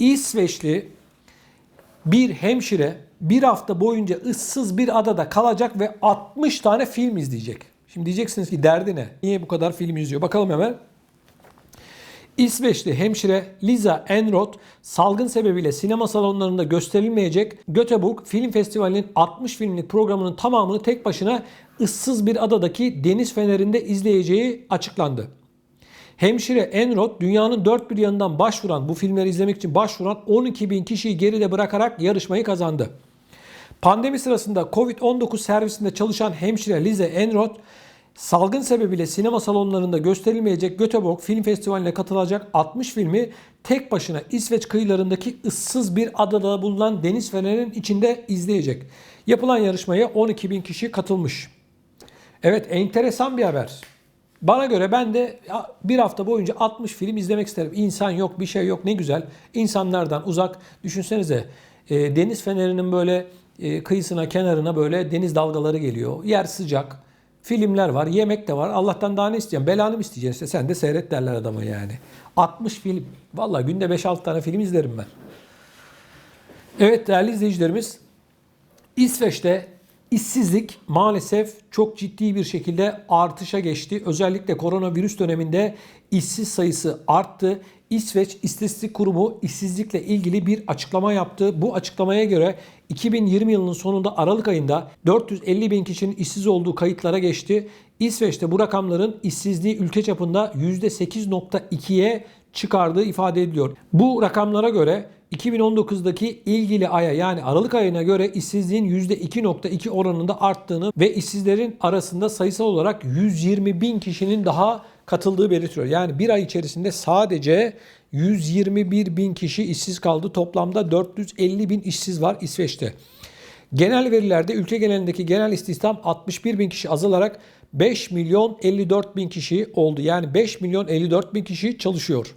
İsveçli bir hemşire bir hafta boyunca ıssız bir adada kalacak ve 60 tane film izleyecek. Şimdi diyeceksiniz ki derdi ne? Niye bu kadar film izliyor? Bakalım hemen. İsveçli hemşire Lisa Enroth salgın sebebiyle sinema salonlarında gösterilmeyecek Göteborg Film Festivali'nin 60 filmlik programının tamamını tek başına ıssız bir adadaki deniz fenerinde izleyeceği açıklandı. Hemşire Enroth dünyanın dört bir yanından başvuran bu filmleri izlemek için başvuran 12 bin kişiyi geride bırakarak yarışmayı kazandı. Pandemi sırasında Covid-19 servisinde çalışan hemşire Lize Enroth, salgın sebebiyle sinema salonlarında gösterilmeyecek Göteborg Film Festivali'ne katılacak 60 filmi tek başına İsveç kıyılarındaki ıssız bir adada bulunan deniz fenerinin içinde izleyecek. Yapılan yarışmaya 12 bin kişi katılmış. Evet enteresan bir haber. Bana göre ben de bir hafta boyunca 60 film izlemek isterim. İnsan yok, bir şey yok ne güzel. İnsanlardan uzak. Düşünsenize e, deniz fenerinin böyle e, kıyısına, kenarına böyle deniz dalgaları geliyor. Yer sıcak. Filmler var, yemek de var. Allah'tan daha ne isteyeceğim? Belanı mı isteyeceksin? işte? Sen de seyret derler adama yani. 60 film. Vallahi günde 5-6 tane film izlerim ben. Evet değerli izleyicilerimiz. İsveç'te işsizlik maalesef çok ciddi bir şekilde artışa geçti. Özellikle koronavirüs döneminde işsiz sayısı arttı. İsveç İstatistik Kurumu işsizlikle ilgili bir açıklama yaptı. Bu açıklamaya göre 2020 yılının sonunda Aralık ayında 450 bin kişinin işsiz olduğu kayıtlara geçti. İsveç'te bu rakamların işsizliği ülke çapında %8.2'ye çıkardığı ifade ediliyor. Bu rakamlara göre 2019'daki ilgili aya yani Aralık ayına göre işsizliğin %2.2 oranında arttığını ve işsizlerin arasında sayısal olarak 120 bin kişinin daha katıldığı belirtiyor. Yani bir ay içerisinde sadece 121 bin kişi işsiz kaldı. Toplamda 450 bin işsiz var İsveç'te. Genel verilerde ülke genelindeki genel istihdam 61 bin kişi azalarak 5 milyon 54 bin kişi oldu. Yani 5 milyon 54 bin kişi çalışıyor.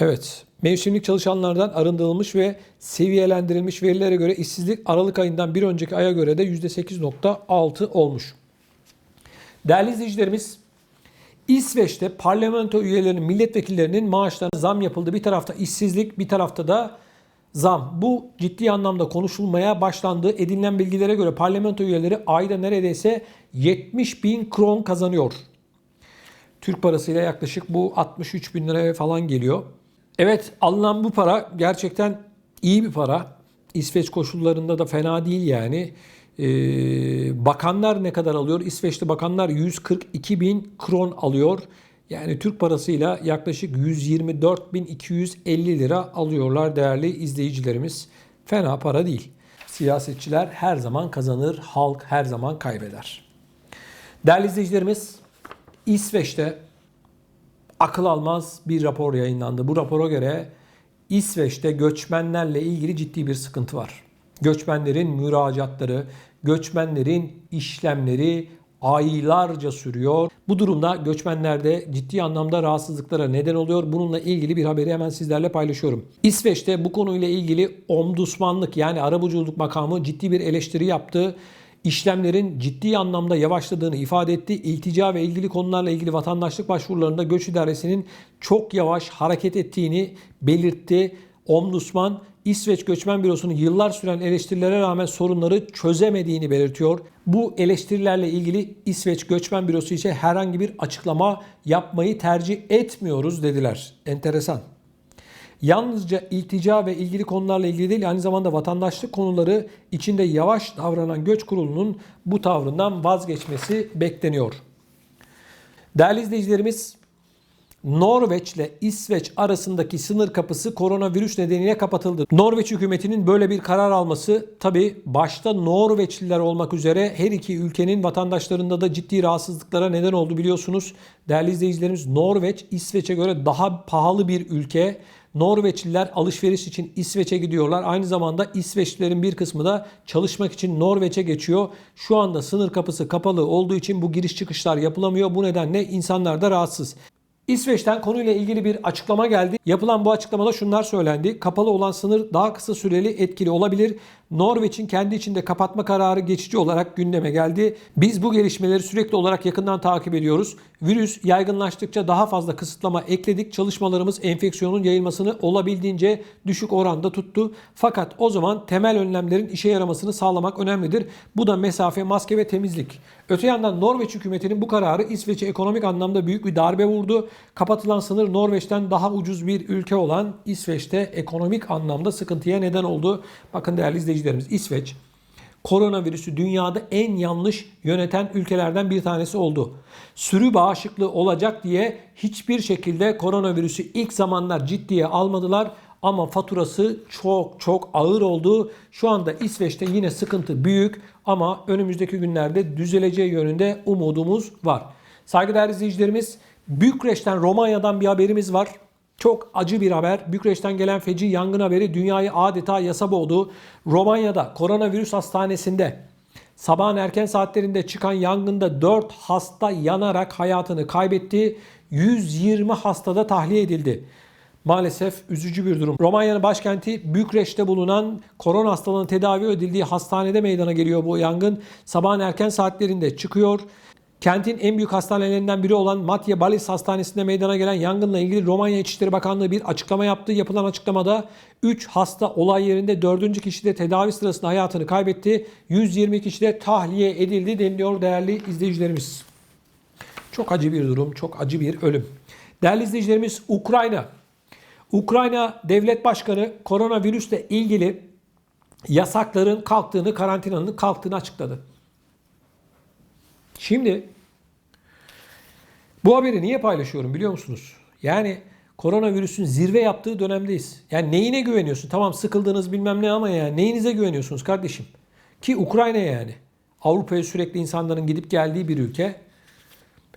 Evet, mevsimlik çalışanlardan arındırılmış ve seviyelendirilmiş verilere göre işsizlik Aralık ayından bir önceki aya göre de %8.6 olmuş. Değerli izleyicilerimiz, İsveç'te parlamento üyelerinin, milletvekillerinin maaşlarına zam yapıldı. Bir tarafta işsizlik, bir tarafta da zam. Bu ciddi anlamda konuşulmaya başlandı. Edinilen bilgilere göre parlamento üyeleri ayda neredeyse 70 bin kron kazanıyor. Türk parasıyla yaklaşık bu 63 bin liraya falan geliyor. Evet alınan bu para gerçekten iyi bir para. İsveç koşullarında da fena değil yani. Ee, bakanlar ne kadar alıyor? İsveçli bakanlar 142 bin kron alıyor. Yani Türk parasıyla yaklaşık 124.250 lira alıyorlar değerli izleyicilerimiz. Fena para değil. Siyasetçiler her zaman kazanır, halk her zaman kaybeder. Değerli izleyicilerimiz, İsveç'te akıl almaz bir rapor yayınlandı. Bu rapora göre İsveç'te göçmenlerle ilgili ciddi bir sıkıntı var. Göçmenlerin müracaatları, göçmenlerin işlemleri aylarca sürüyor. Bu durumda göçmenlerde ciddi anlamda rahatsızlıklara neden oluyor. Bununla ilgili bir haberi hemen sizlerle paylaşıyorum. İsveç'te bu konuyla ilgili omdusmanlık yani arabuluculuk makamı ciddi bir eleştiri yaptı işlemlerin ciddi anlamda yavaşladığını ifade etti. İltica ve ilgili konularla ilgili vatandaşlık başvurularında Göç İdaresi'nin çok yavaş hareket ettiğini belirtti. Ombudsman İsveç Göçmen Bürosu'nun yıllar süren eleştirilere rağmen sorunları çözemediğini belirtiyor. Bu eleştirilerle ilgili İsveç Göçmen Bürosu ise herhangi bir açıklama yapmayı tercih etmiyoruz dediler. Enteresan. Yalnızca iltica ve ilgili konularla ilgili değil aynı zamanda vatandaşlık konuları içinde yavaş davranan göç kurulunun bu tavrından vazgeçmesi bekleniyor. Değerli izleyicilerimiz Norveç ile İsveç arasındaki sınır kapısı koronavirüs nedeniyle kapatıldı. Norveç hükümetinin böyle bir karar alması tabi başta Norveçliler olmak üzere her iki ülkenin vatandaşlarında da ciddi rahatsızlıklara neden oldu biliyorsunuz. Değerli izleyicilerimiz Norveç İsveç'e göre daha pahalı bir ülke. Norveçliler alışveriş için İsveç'e gidiyorlar. Aynı zamanda İsveçlilerin bir kısmı da çalışmak için Norveç'e geçiyor. Şu anda sınır kapısı kapalı olduğu için bu giriş çıkışlar yapılamıyor. Bu nedenle insanlar da rahatsız. İsveç'ten konuyla ilgili bir açıklama geldi. Yapılan bu açıklamada şunlar söylendi. Kapalı olan sınır daha kısa süreli etkili olabilir. Norveç'in kendi içinde kapatma kararı geçici olarak gündeme geldi. Biz bu gelişmeleri sürekli olarak yakından takip ediyoruz. Virüs yaygınlaştıkça daha fazla kısıtlama ekledik. Çalışmalarımız enfeksiyonun yayılmasını olabildiğince düşük oranda tuttu. Fakat o zaman temel önlemlerin işe yaramasını sağlamak önemlidir. Bu da mesafe, maske ve temizlik. Öte yandan Norveç hükümetinin bu kararı İsveç'e ekonomik anlamda büyük bir darbe vurdu. Kapatılan sınır Norveç'ten daha ucuz bir ülke olan İsveç'te ekonomik anlamda sıkıntıya neden oldu. Bakın değerli izleyicilerimiz İsveç koronavirüsü dünyada en yanlış yöneten ülkelerden bir tanesi oldu. Sürü bağışıklığı olacak diye hiçbir şekilde koronavirüsü ilk zamanlar ciddiye almadılar ama faturası çok çok ağır oldu. Şu anda İsveç'te yine sıkıntı büyük ama önümüzdeki günlerde düzeleceği yönünde umudumuz var. Saygıdeğer izleyicilerimiz Bükreş'ten Romanya'dan bir haberimiz var. Çok acı bir haber. Bükreş'ten gelen feci yangın haberi dünyayı adeta yasa boğdu. Romanya'da koronavirüs hastanesinde sabahın erken saatlerinde çıkan yangında 4 hasta yanarak hayatını kaybetti. 120 hastada tahliye edildi. Maalesef üzücü bir durum. Romanya'nın başkenti Bükreş'te bulunan korona hastalığının tedavi edildiği hastanede meydana geliyor bu yangın. Sabahın erken saatlerinde çıkıyor. Kentin en büyük hastanelerinden biri olan Matya Balis Hastanesi'nde meydana gelen yangınla ilgili Romanya İçişleri Bakanlığı bir açıklama yaptı. Yapılan açıklamada 3 hasta olay yerinde 4. kişi de tedavi sırasında hayatını kaybetti. 120 kişi de tahliye edildi deniliyor değerli izleyicilerimiz. Çok acı bir durum, çok acı bir ölüm. Değerli izleyicilerimiz Ukrayna. Ukrayna Devlet Başkanı koronavirüsle ilgili yasakların kalktığını, karantinanın kalktığını açıkladı. Şimdi bu haberi niye paylaşıyorum biliyor musunuz? Yani koronavirüsün zirve yaptığı dönemdeyiz. Yani neyine güveniyorsun? Tamam sıkıldınız bilmem ne ama ya neyinize güveniyorsunuz kardeşim? Ki Ukrayna yani. Avrupa'ya sürekli insanların gidip geldiği bir ülke.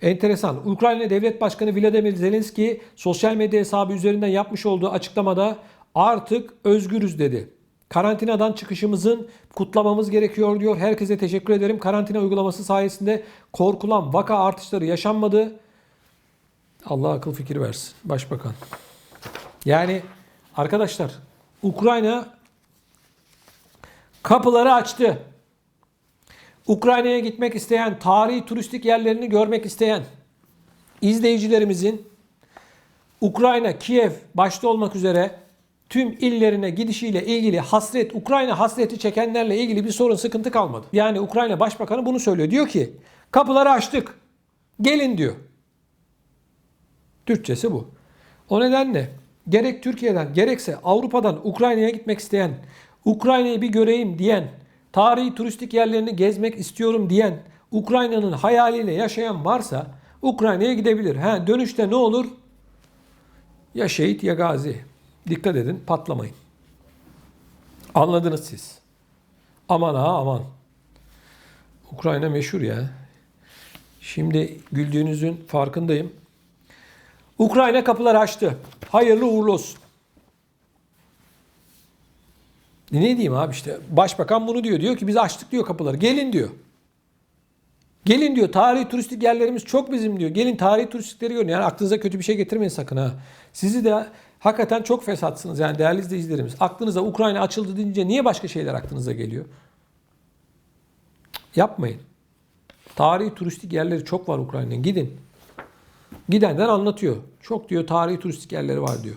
Enteresan. Ukrayna Devlet Başkanı Vladimir Zelenski sosyal medya hesabı üzerinden yapmış olduğu açıklamada artık özgürüz dedi. Karantinadan çıkışımızın kutlamamız gerekiyor diyor. Herkese teşekkür ederim. Karantina uygulaması sayesinde korkulan vaka artışları yaşanmadı. Allah akıl fikir versin. Başbakan. Yani arkadaşlar Ukrayna kapıları açtı. Ukrayna'ya gitmek isteyen, tarihi turistik yerlerini görmek isteyen izleyicilerimizin Ukrayna, Kiev başta olmak üzere tüm illerine gidişiyle ilgili hasret, Ukrayna hasreti çekenlerle ilgili bir sorun, sıkıntı kalmadı. Yani Ukrayna Başbakanı bunu söylüyor. Diyor ki kapıları açtık. Gelin diyor. Türkçesi bu. O nedenle gerek Türkiye'den gerekse Avrupa'dan Ukrayna'ya gitmek isteyen, Ukrayna'yı bir göreyim diyen, tarihi turistik yerlerini gezmek istiyorum diyen, Ukrayna'nın hayaliyle yaşayan varsa Ukrayna'ya gidebilir. Ha, dönüşte ne olur? Ya şehit ya gazi. Dikkat edin patlamayın. Anladınız siz. Aman ha aman. Ukrayna meşhur ya. Şimdi güldüğünüzün farkındayım. Ukrayna kapıları açtı. Hayırlı uğurlu olsun. Ne diyeyim abi işte başbakan bunu diyor. Diyor ki biz açtık diyor kapıları. Gelin diyor. Gelin diyor tarihi turistik yerlerimiz çok bizim diyor. Gelin tarihi turistikleri görün. Yani aklınıza kötü bir şey getirmeyin sakın ha. Sizi de hakikaten çok fesatsınız yani değerli izleyicilerimiz. Aklınıza Ukrayna açıldı deyince niye başka şeyler aklınıza geliyor? Yapmayın. Tarihi turistik yerleri çok var Ukrayna'nın. Gidin. Gidenden anlatıyor. Çok diyor tarihi turistik yerleri var diyor.